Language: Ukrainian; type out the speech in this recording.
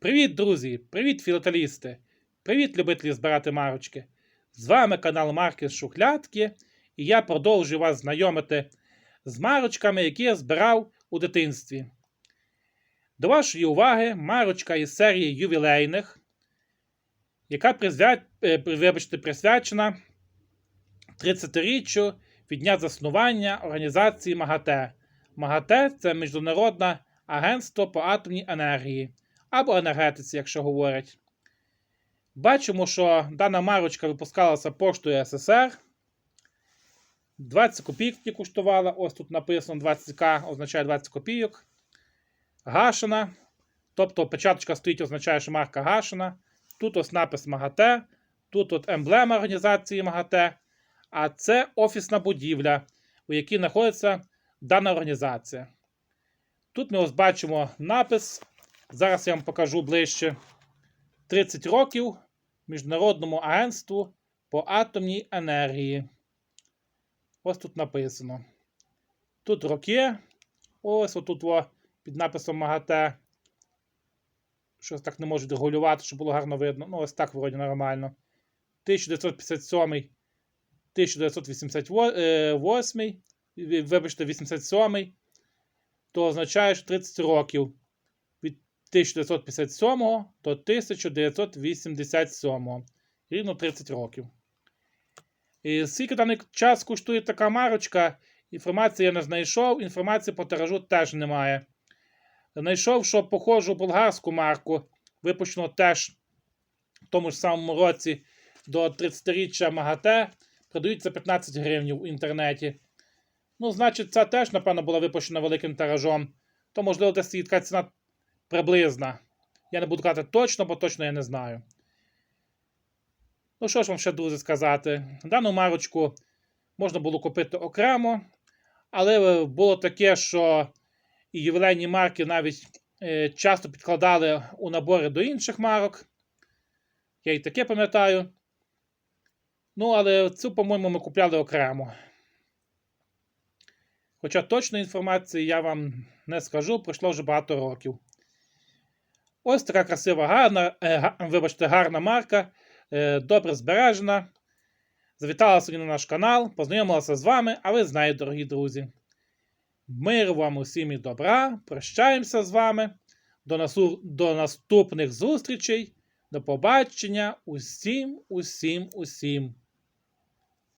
Привіт, друзі! Привіт, філателісти! Привіт, любителі збирати марочки! З вами канал Марки Шухлядки, і я продовжую вас знайомити з марочками, які я збирав у дитинстві. До вашої уваги марочка із серії ювілейних, яка е, вибачте, присвячена 30-річчю від дня заснування організації МАГАТЕ. МАГАТЕ це Міжнародне агентство по атомній енергії або енергетиці, якщо говорять. Бачимо, що дана марочка випускалася поштою СССР. 20 копійок тільки коштувала. Ось тут написано 20к, означає 20 копійок. Гашена. Тобто печаточка стоїть, означає, що марка гашена. Тут ось напис МАГАТЕ. Тут от емблема організації МАГАТЕ. А це офісна будівля, у якій знаходиться дана організація. Тут ми ось бачимо напис. Зараз я вам покажу ближче 30 років Міжнародному агентству по атомній енергії. Ось тут написано. Тут роки. Ось отут о, під написом МАГАТЕ. Щось так не можу регулювати, щоб було гарно видно. Ну, ось так вроді нормально. 1957 1988, вибачте, 87, то означає, що 30 років 1957 до 1987. Рівно 30 років. І скільки даний час коштує така марочка, інформації я не знайшов, інформації по тиражу теж немає. Знайшов, що похожу болгарську марку, випущену теж в тому ж самому році до 30-річчя МАГАТЕ, продають за 15 гривень в інтернеті. Ну, значить, ця теж, напевно, була випущена великим тиражом. То, можливо, десь така ціна приблизна. Я не буду казати точно, бо точно я не знаю. Ну, що ж вам ще, друзі, сказати? Дану марочку можна було купити окремо, але було таке, що і ювілейні марки навіть е, часто підкладали у набори до інших марок. Я і таке пам'ятаю. Ну, але цю, по-моєму, ми купляли окремо. Хоча точної інформації я вам не скажу, пройшло вже багато років. Ось така красива, гарна, е, вибачте, гарна марка, е, добре збережена. Завітала сьогодні на наш канал, познайомилася з вами, а ви знаєте, дорогі друзі. Миру вам усім і добра. Прощаємося з вами. До, насу... До наступних зустрічей. До побачення. Усім, усім, усім.